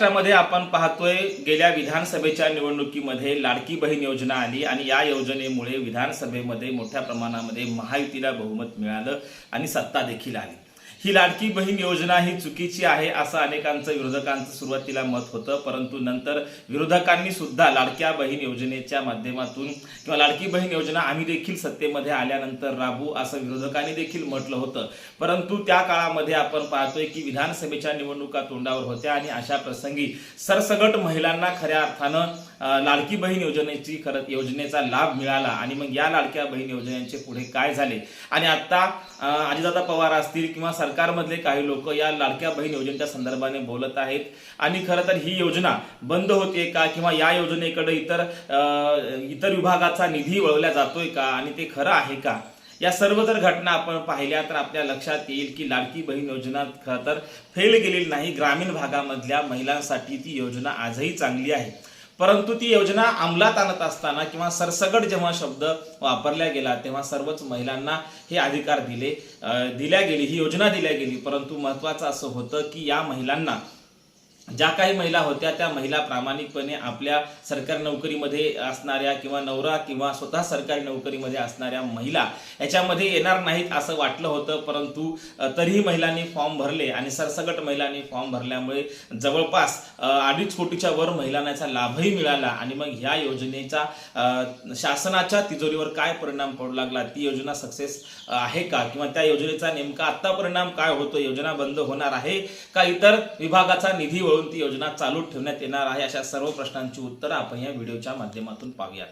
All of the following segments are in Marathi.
महाराष्ट्रामध्ये आपण पाहतोय गेल्या विधानसभेच्या निवडणुकीमध्ये लाडकी बहीण योजना आली आणि या योजनेमुळे विधानसभेमध्ये मोठ्या प्रमाणामध्ये महायुतीला बहुमत मिळालं आणि सत्ता देखील आली. ही लाडकी बहीण योजना ही चुकीची आहे असं अनेकांचं विरोधकांचं सुरुवातीला मत होतं परंतु नंतर विरोधकांनी सुद्धा लाडक्या बहीण योजनेच्या माध्यमातून किंवा लाडकी बहीण योजना आम्ही देखील सत्तेमध्ये आल्यानंतर राबू असं विरोधकांनी देखील म्हटलं होतं. परंतु त्या काळामध्ये आपण पाहतोय की विधानसभेच्या निवडणुका तोंडावर होत्या आणि अशा प्रसंगी सरसगट महिलांना खऱ्या अर्थानं लाडकी बहीण योजनेची खरं योजनेचा लाभ मिळाला आणि मग या लाडक्या बहीण योजनेचे पुढे काय झाले? आणि आता अं, अजितदादा पवार असतील किंवा सरकारमधले काही लोक या लाडक्या बहीण योजनेच्या संदर्भाने बोलत आहेत. आणि खरं तर ही योजना बंद होते का? किंवा या योजनेकडे इतर इतर विभागाचा निधी वळवला जातोय का? आणि ते खरं आहे का? या सर्व जर घटना आपण पाहिल्या तर आपल्या लक्षात येईल की लाडकी बहीण योजना खरं तर फेल गेलेली नाही. ग्रामीण भागामधल्या महिलांसाठी ती योजना आजही चांगली आहे. परंतु ती योजना अंमलात आणत असताना किंवा सरसगट जेव्हा शब्द वापरला गेला तेव्हा सर्वच महिलांना हे अधिकार दिले दिल्या गेली ही योजना दिल्या गेली. परंतु महत्वाचं असं होतं की या महिलांना ज्या काही महिला होत्या त्या महिला प्रामाणिकपणे आपल्या सरकारी नोकरीमध्ये असणाऱ्या किंवा नवरा किंवा स्वतः सरकारी नोकरीमध्ये असणाऱ्या महिला याच्यामध्ये येणार नाहीत असं वाटलं होतं परंतु तरीही महिलांनी फॉर्म भरले आणि सरसगट महिलांनी फॉर्म भरल्यामुळे जवळपास अडीच कोटीच्या वर महिलांना याचा लाभही मिळाला आणि मग ह्या योजनेचा शासनाच्या तिजोरीवर काय परिणाम पडू लागला ती योजना सक्सेस आहे का? किंवा त्या योजनेचा नेमका आत्ता परिणाम काय होतो योजना बंद होणार आहे का? इतर विभागाचा निधी ती योजना चालू ठेवण्यात येणार आहे? अशा सर्व प्रश्नांची उत्तरं आपण या व्हिडिओच्या माध्यमातून पाहूयात.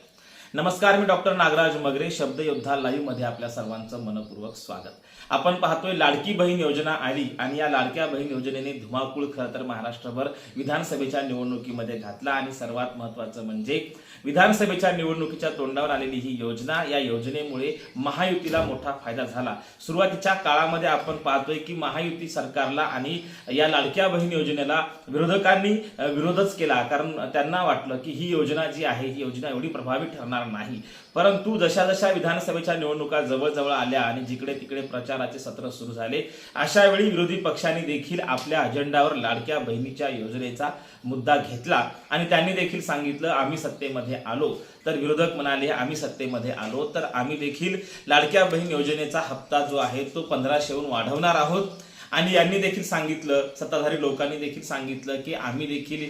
नमस्कार मी डॉक्टर नागराज मगरे शब्द योद्धा लाईव्हमध्ये आपल्या सर्वांचं मनपूर्वक स्वागत. आपण पाहतोय लाडकी बहीण योजना आली आणि या लाडक्या बहीण योजनेने धुमाकूळ खरं तर महाराष्ट्रभर विधानसभेच्या निवडणुकीमध्ये घातला आणि सर्वात महत्वाचं म्हणजे विधानसभेच्या निवडणुकीच्या तोंडावर आलेली ही योजना या योजनेमुळे महायुतीला मोठा फायदा झाला. सुरुवातीच्या काळामध्ये आपण पाहतोय की महायुती सरकारला आणि या लाडक्या बहीण योजनेला विरोधकांनी विरोधच केला. कारण त्यांना वाटलं की ही योजना जी आहे ही योजना एवढी प्रभावी ठरणार नाही. परंतु जशा जशा विधानसभेच्या निवडणुका जवळजवळ आल्या आणि जिकडे तिकडे प्रचाराचे सत्र सुरू झाले अशा वेळी विरोधी पक्षांनी देखील आपल्या अजेंडावर लाडक्या बहिणीच्या योजनेचा मुद्दा घेतला. आणि त्यांनी देखील सांगितलं आम्ही सत्तेमध्ये आलो. तर विरोधक म्हणाले आम्ही सत्तेमध्ये आलो. तर आम्ही देखील लाडक्या बहीण योजनेचा हप्ता जो आहे तो पंधराशेहून वाढवणार आहोत. आणि यांनी देखील सांगितलं सत्ताधारी लोकांनी देखील सांगितलं की आम्ही देखील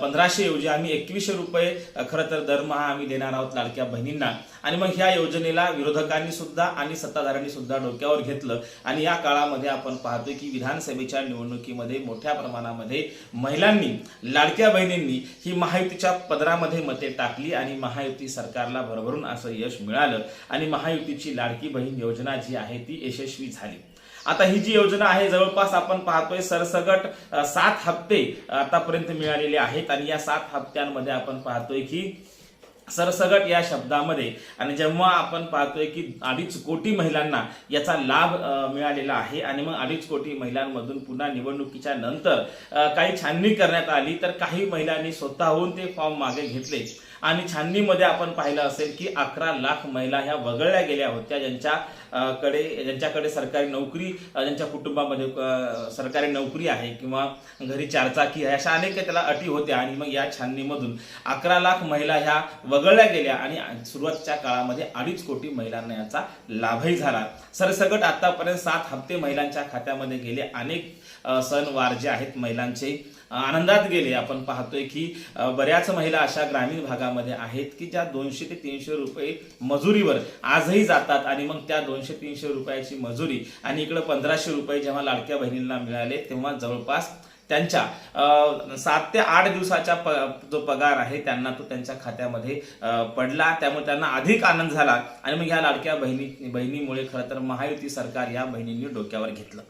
पंधराशे ऐवजी आम्ही एकवीसशे रुपये खरं तर दरमहा आम्ही देणार आहोत लाडक्या बहिणींना. आणि मग ह्या योजनेला विरोधकांनी सुद्धा आणि सत्ताधाऱ्यांनी सुद्धा डोक्यावर घेतलं. आणि या काळामध्ये आपण पाहतो की विधानसभेच्या निवडणुकीमध्ये मोठ्या प्रमाणामध्ये महिलांनी लाडक्या बहिणींनी ही महायुतीच्या पदरामध्ये मते टाकली आणि महायुती सरकारला भरभरून असं यश मिळालं. आणि महायुतीची लाडकी बहीण योजना जी आहे ती यशस्वी झाली. आता ही जी योजना आहे जवळपास आपण पाहतोय सरसगट सात हप्ते आतापर्यंत मिळालेले आहेत. आणि या सात हप्त्यांमध्ये आपण पाहतोय की सरसगट या शब्दामध्ये आणि जेव्हा आपण पाहतोय की अडीच कोटी महिलांना याचा लाभ मिळालेला आहे आणि मग अडीच कोटी महिलांमधून पुन्हा निवडणुकीच्या नंतर काही छाननी करण्यात आली तर काही महिलांनी स्वतःहून ते फॉर्म मागे घेतले. आणि छाननीमध्ये आपण पाहिलं असेल की अकरा लाख महिला ह्या वगळल्या गेल्या होत्या. ज्यांच्या कडे ज्यांच्याकडे सरकारी नोकरी ज्यांच्या कुटुंबामध्ये सरकारी नोकरी आहे किंवा घरी चारचाकी आहे अशा अनेक त्याला अटी होत्या आणि मग या छाननीमधून अकरा लाख महिला ह्या वगळल्या गेल्या आणि सुरुवातीच्या काळामध्ये अडीच कोटी महिलांना याचा लाभही झाला. सरसगट आतापर्यंत सात हप्ते महिलांच्या खात्यामध्ये गेले. अनेक सणवार जे आहेत महिलांचे. आनंदात गेले. आपण पाहतोय की बऱ्याच महिला अशा ग्रामीण भागामध्ये आहेत की ज्या दोनशे ते तीनशे रुपये मजुरीवर आजही जातात आणि मग त्या दोनशे तीनशे रुपयाची मजुरी आणि इकडं पंधराशे रुपये जेव्हा लाडक्या बहिणींना मिळाले तेव्हा जवळपास त्यांच्या सात ते आठ दिवसाचा प जो पगार आहे त्यांना तो त्यांच्या खात्यामध्ये पडला. त्यामुळे त्यांना अधिक आनंद झाला आणि मग ह्या लाडक्या बहिणी बहिणीमुळे खरं तर महायुती सरकार या बहिणींनी डोक्यावर घेतलं.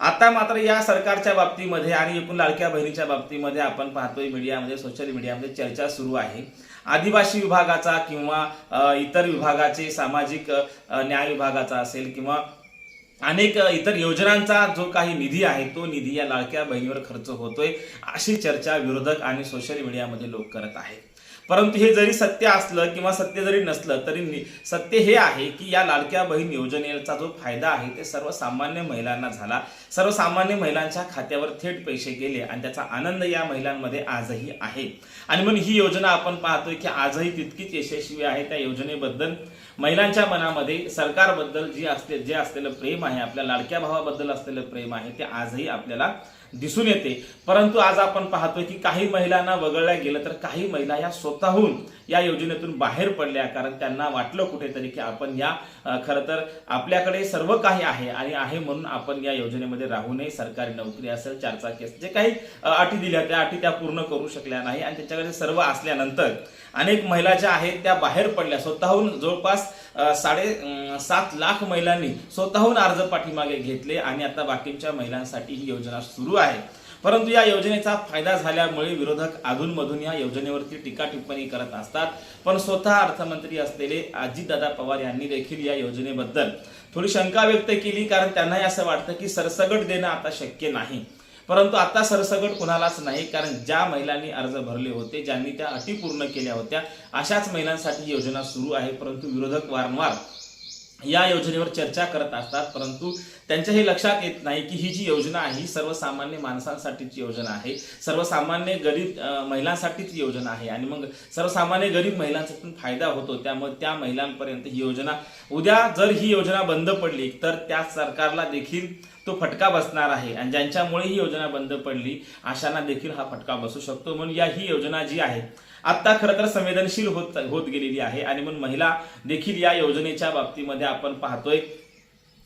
आता मात्र या सरकारच्या बाबतीमध्ये आणि एकूण लाडक्या बहिणीच्या बाबतीमध्ये आपण पाहतोय मीडियामध्ये सोशल मीडियामध्ये चर्चा सुरू आहे. आदिवासी विभागाचा किंवा इतर विभागाचे सामाजिक न्याय विभागाचा असेल किंवा अनेक इतर योजनांचा जो काही निधी आहे तो निधी या लाडक्या बहिणीवर खर्च होतोय अशी चर्चा विरोधक आणि सोशल मीडियामध्ये लोक करत आहेत. परंतु हे जरी सत्य असलं किंवा सत्य जरी नसलं तरी सत्य हे आहे की या लाडक्या बहीण योजनेचा जो फायदा आहे ते सर्वसामान्य महिलांना झाला. सर्वसामान्य महिलांच्या खात्यावर थेट पैसे गेले आणि त्याचा आनंद या महिलांमध्ये आजही आहे. आणि म्हणून ही योजना आपण पाहतोय की आजही तितकीच यशस्वी आहे त्या योजनेबद्दल. महिलांच्या मनामध्ये सरकारबद्दल जी असते जे असलेलं प्रेम आहे आपल्या लाडक्या भावाबद्दल असलेलं प्रेम आहे ते आजही आपल्याला दिसून येते. परंतु आज आपण पाहतोय की काही महिलांना वगळल्या गेलं तर काही महिला या स्वतःहून या योजनेतून बाहेर पडल्या. कारण त्यांना वाटलं कुठेतरी की आपण या खरं तर आपल्याकडे सर्व काही आहे आणि आहे म्हणून आपण या योजनेमध्ये राहू नये. सरकारी नोकरी असेल चारचाकी असेल जे काही अटी दिल्या त्या अटी त्या पूर्ण करू शकल्या नाही. आणि त्याच्याकडे सर्व असल्यानंतर अनेक महिला ज्या आहेत त्या बाहेर पडल्या. स्वतःहून जवळपास साडे सात लाख महिलांनी स्वतःहून अर्ज पाठीमागे घेतले आणि आता बाकीच्या महिलांसाठी ही योजना सुरू आहे. परंतु या योजनेचा फायदा झाल्यामुळे विरोधक अधूनमधून या योजनेवरती टीका टिप्पणी करत असतात. पण स्वतः अर्थमंत्री असलेले अजितदादा पवार यांनी देखील या योजनेबद्दल थोडी शंका व्यक्त केली कारण त्यांनाही असं वाटतं की सरसगट देणं आता शक्य नाही. परंतु आता सरसगट कुणालाच नाही कारण ज्या महिलांनी अर्ज भरले होते ज्यांनी त्या अटी पूर्ण केल्या होत्या अशाच महिलांसाठी योजना सुरू आहे. परंतु विरोधक वारंवार या योजनेवर चर्चा करत असतात परंतु त्यांच्या हे लक्षात येत नाही की ही जी योजना आहे ही सर्वसामान्य माणसांसाठीची योजना आहे सर्वसामान्य गरीब महिलांसाठीच महिलांसाठीची योजना आहे आणि मग सर्वसामान्य गरीब महिलांचा पण फायदा होतो. त्यामुळे त्या महिलांपर्यंत ही योजना उद्या जर ही योजना बंद पडली तर त्या सरकारला देखील तो फटका बसणार आहे आणि ज्यांच्यामुळे ही योजना बंद पडली अशांना देखील हा फटका बसू शकतो. म्हणून या ही योजना जी आहे आता खरं तर संवेदनशील होत होत गेलेली आहे. आणि म्हणून महिला देखील या योजनेच्या बाबतीमध्ये आपण पाहतोय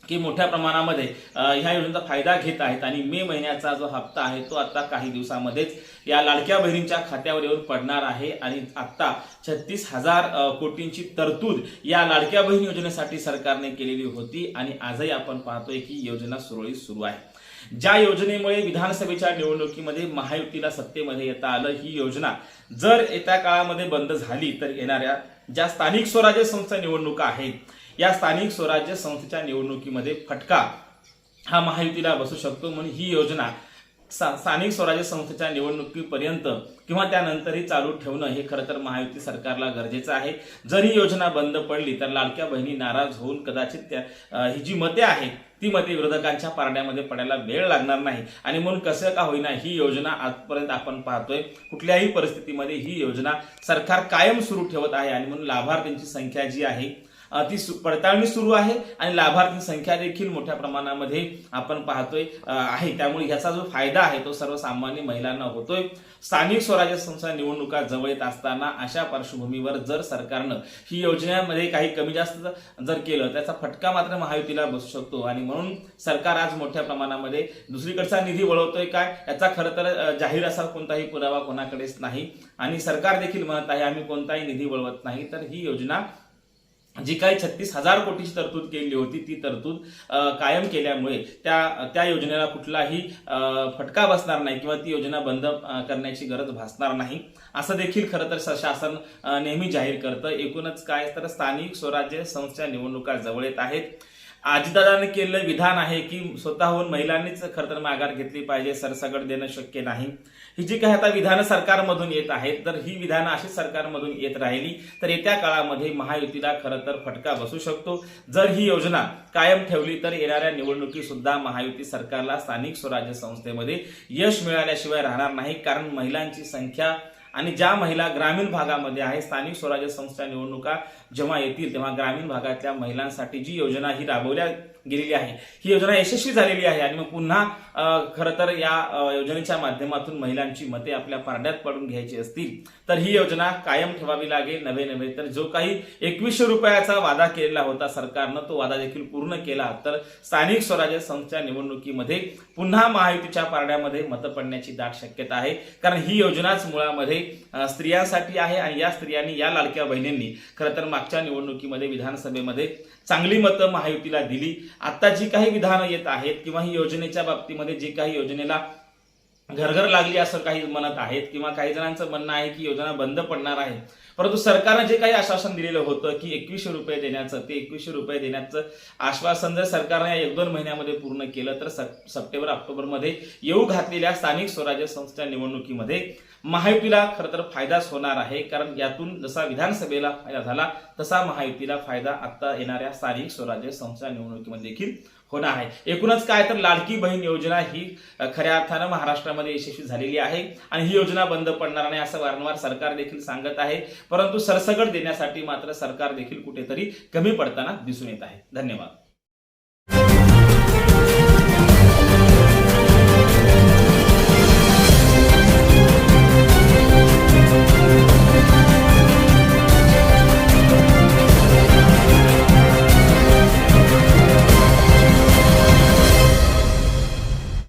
की मोठ्या प्रमाणामध्ये ह्या योजनेचा फायदा घेत आहेत. आणि मे महिन्याचा जो हप्ता आहे तो आता काही दिवसामध्येच या लाडक्या बहिणींच्या खात्यावर येऊन पडणार आहे. आणि आता छत्तीस हजार कोटींची तरतूद या लाडक्या बहीण योजनेसाठी सरकारने केलेली होती. आणि आजही आपण पाहतोय की योजना सुरळीत सुरू आहे. ज्या योजनेमुळे विधानसभेच्या निवडणुकीमध्ये महायुतीला सत्तेमध्ये येता आलं ही योजना जर येत्या काळामध्ये बंद झाली तर येणाऱ्या ज्या स्थानिक स्वराज्य संस्था निवडणुका आहेत या स्थानिक स्वराज्य संस्थेच्या निवडणुकीमध्ये फटका हा महायुतीला बसू शकतो. म्हणून ही योजना स्थानिक स्वराज्य संस्थेच्या निवडणुकीपर्यंत किंवा त्यानंतरही चालू ठेवणं हे खरं तर महायुती सरकारला गरजेचं आहे. जर ही योजना बंद पडली तर लाडक्या बहिणी नाराज होऊन कदाचित त्या ही जी मते आहेत ती मते विरोधकांच्या पारड्यामध्ये पडायला वेळ लागणार नाही. आणि म्हणून कसं का होईना ही योजना आजपर्यंत आपण पाहतोय कुठल्याही परिस्थितीमध्ये ही योजना सरकार कायम सुरू ठेवत आहे आणि म्हणून लाभार्थ्यांची संख्या जी आहे ती सु- पडताळणी सुरू आहे आणि लाभार्थी संख्या देखील मोठ्या प्रमाणामध्ये आपण पाहतोय आहे. त्यामुळे ह्याचा जो फायदा आहे तो सर्वसामान्य महिलांना होतोय. स्थानिक स्वराज्य संस्था निवडणुका जवळ येत असताना अशा पार्श्वभूमीवर जर सरकारनं ही योजनेमध्ये काही कमी जास्त जर केलं त्याचा फटका मात्र महायुतीला बसू शकतो. आणि म्हणून सरकार आज मोठ्या प्रमाणामध्ये दुसरीकडचा निधी वळवतोय काय? याचा खरं तर जाहीर असा कोणताही पुरावा कोणाकडेच नाही. आणि सरकार देखील म्हणत आहे आम्ही कोणताही निधी वळवत नाही. तर ही योजना जी काही छत्तीस हजार कोटीची तरतूद केली होती ती तरतूद कायम केल्यामुळे त्या त्या योजनेला कुठलाही फटका बसणार नाही किंवा ती योजना बंद करण्याची गरज भासणार नाही. असं देखील खरं तर शासन नेहमी जाहीर करतं. एकूणच काय तर स्थानिक स्वराज्य संस्था निवडणुका जवळ येत आहेत. अजितदादाने केलेलं विधान आहे की स्वतःहून महिलांनीच खरं तर माघार घेतली पाहिजे सरसगड देणं शक्य नाही. ही जी काही आता विधानं सरकारमधून येत आहेत तर ही विधानं अशीच सरकारमधून येत राहिली तर येत्या काळामध्ये महायुतीला खरं तर फटका बसू शकतो. जर ही योजना कायम ठेवली तर येणाऱ्या निवडणुकीसुद्धा महायुती सरकारला स्थानिक स्वराज्य संस्थेमध्ये यश मिळाल्याशिवाय राहणार नाही कारण महिलांची संख्या आणि ज्या महिला ग्रामीण भागामध्ये आहे स्थानिक स्वराज्य संस्था निवडणुका जेव्हा येतील तेव्हा ग्रामीण भागातल्या महिलांसाठी जी योजना ही राबवल्या गेलेली आहे ही योजना यशस्वी झालेली आहे. आणि मग पुन्हा खरं तर या योजनेच्या माध्यमातून महिलांची मते आपल्या पारड्यात पडून घ्यायची असतील तर ही योजना कायम ठेवावी लागेल. नव्हे नव्हे तर जो काही एकवीसशे रुपयाचा वादा केलेला होता सरकारनं तो वादा देखील पूर्ण केला. तर स्थानिक स्वराज्य संस्थेच्या निवडणुकीमध्ये पुन्हा महायुतीच्या पारड्यामध्ये मतं पडण्याची दाट शक्यता आहे. कारण ही योजनाच मुळामध्ये स्त्रियांसाठी आहे आणि या स्त्रियांनी या लाडक्या बहिणींनी खरं तर मागच्या निवडणुकीमध्ये विधानसभेमध्ये चांगली मतं महायुतीला दिली. आता जी काही विधानं येत आहेत किंवा ही योजनेच्या बाबतीमध्ये जी काही योजनेला घरघर लागली असं काही म्हणत आहेत किंवा काही जणांचं म्हणणं आहे की योजना बंद पडणार आहे. परंतु सरकारनं जे काही आश्वासन दिलेलं होतं की एकवीसशे रुपये देण्याचं ते एकवीसशे रुपये देण्याचं आश्वासन जर सरकारनं या एक दोन महिन्यामध्ये पूर्ण केलं तर सप्टेंबर ऑक्टोबरमध्ये येऊ घातलेल्या स्थानिक स्वराज्य संस्था निवडणुकीमध्ये महायुतीला खरं तर फायदाच होणार आहे. कारण यातून जसा विधानसभेला फायदा झाला तसा महायुतीला फायदा आता येणाऱ्या स्थानिक स्वराज्य संस्था निवडणुकीमध्ये देखील होणार आहे. एकूणच काय तर लाडकी बहीण योजना ही खऱ्या अर्थानं महाराष्ट्रामध्ये यशस्वी झालेली आहे आणि ही योजना बंद पडणार नाही असं वारंवार सरकार देखील सांगत आहे. परंतु सरसकट देण्यासाठी मात्र सरकार देखील कुठेतरी कमी पडताना दिसून येत आहे. धन्यवाद.